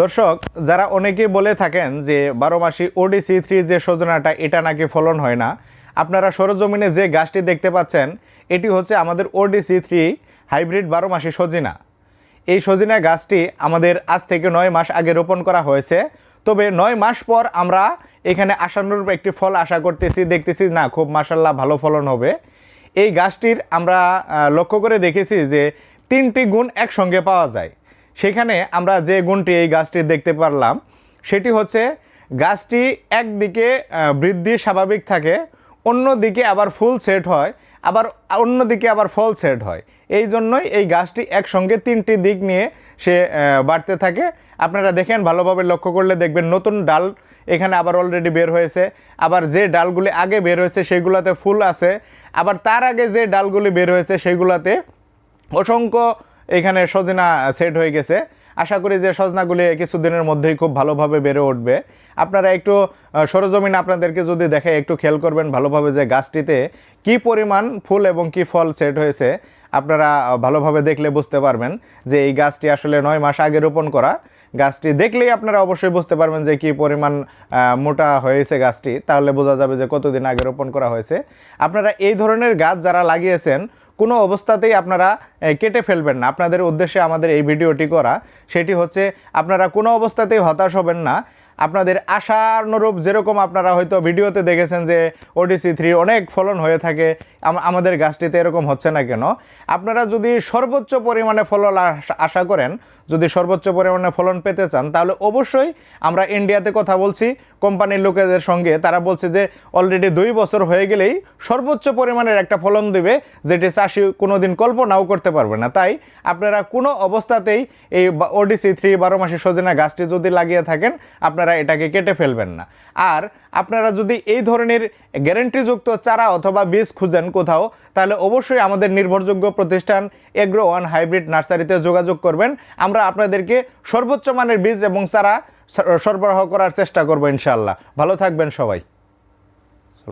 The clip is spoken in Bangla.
দর্শক, যারা অনেকেই বলে থাকেন যে বারো মাসি ওডিসি থ্রি যে সজনাটা, এটা নাকি ফলন হয় না, আপনারা সরজমিনে যে গাছটি দেখতে পাচ্ছেন, এটি হচ্ছে আমাদের ওডিসি থ্রি হাইব্রিড বারো মাসি সজিনা। এই সজিনা গাছটি আমাদের আজ থেকে নয় মাস আগে রোপণ করা হয়েছে। তবে নয় মাস পর আমরা এখানে আশানুরূপ একটি ফল আশা করতেছি, দেখতেছি, না, খুব মাসাল্লাহ ভালো ফলন হবে। এই গাছটির আমরা লক্ষ্য করে দেখেছি যে তিনটি গুণ একসঙ্গে পাওয়া যায়। সেখানে আমরা যে গুণটি এই গাছটির দেখতে পারলাম, সেটি হচ্ছে গাছটি একদিকে বৃদ্ধি স্বাভাবিক থাকে, অন্যদিকে আবার ফুল সেট হয়, আবার অন্যদিকে আবার ফল সেট হয়। এই জন্যই এই গাছটি একসঙ্গে তিনটি দিক নিয়ে সে বাড়তে থাকে। আপনারা দেখেন, ভালোভাবে লক্ষ্য করলে দেখবেন নতুন ডাল এখানে আবার অলরেডি বের হয়েছে। আবার যে ডালগুলি আগে বের হয়েছে, সেগুলোতে ফুল আছে। আবার তার আগে যে ডালগুলি বের হয়েছে, সেগুলোতে অসংখ্য এখানে সজনা সেট হয়ে গেছে। আশা করি যে সজনাগুলি কিছুদিনের মধ্যেই খুব ভালোভাবে বেড়ে উঠবে। আপনারা একটু সরজমিন আপনাদেরকে যদি দেখে একটু খেয়াল করবেন ভালোভাবে যে গাছটিতে কি পরিমাণ ফুল এবং কি ফল সেট হয়েছে, আপনারা ভালোভাবে দেখলে বুঝতে পারবেন যে এই গাছটি আসলে নয় মাস আগে রোপণ করা। গাছটি দেখলেই আপনারা অবশ্যই বুঝতে পারবেন যে কি পরিমাণ মোটা হয়েছে গাছটি। তাহলে বোঝা যাবে যে কতদিন আগে রোপণ করা হয়েছে। আপনারা এই ধরনের গাছ যারা লাগিয়েছেন কোনো অবস্থাতেই আপনারা কেটে ফেলবেন না। আপনাদের উদ্দেশ্যে আমাদের এই ভিডিওটি করা। সেটি হচ্ছে, আপনারা কোনো অবস্থাতেই হতাশ হবেন না। আপনাদের আশানুরূপ যেরকম আপনারা হয়তো ভিডিওতে দেখেছেন যে ওডিসি থ্রি অনেক ফলন হয়ে থাকে আমাদের গাছটিতে এরকম হচ্ছে না কেন? আপনারা যদি সর্বোচ্চ পরিমাণে ফলন আশ- করেন, যদি সর্বোচ্চ পরিমাণে ফলন পেতে চান, তাহলে অবশ্যই আমরা ইন্ডিয়াতে কথা বলছি, কোম্পানির লোকেদের সঙ্গে। তারা বলছে যে অলরেডি দুই বছর হয়ে গেলেই সর্বোচ্চ পরিমাণের একটা ফলন দেবে, যেটি চাষি কোনোদিন কল্পনাও করতে পারবে না। তাই আপনারা কোনো অবস্থাতেই এই ওডিসি থ্রি বারো মাসের সজনা গাছটি যদি লাগিয়ে থাকেন আপনারা এটাকে কেটে ফেলবেন না। আর আপনারা যদি এই ধরনের গ্যারেন্টিযুক্ত চারা অথবা বীজ খুঁজেন কোথাও, তাহলে অবশ্যই আমাদের নির্ভরযোগ্য প্রতিষ্ঠান এগ্রো ওয়ান হাইব্রিড নার্সারিতে যোগাযোগ করবেন। আমরা আপনাদেরকে সর্বোচ্চ মানের বীজ এবং চারা সরবরাহ করার চেষ্টা করব ইনশাল্লাহ ভালো থাকবেন সবাই।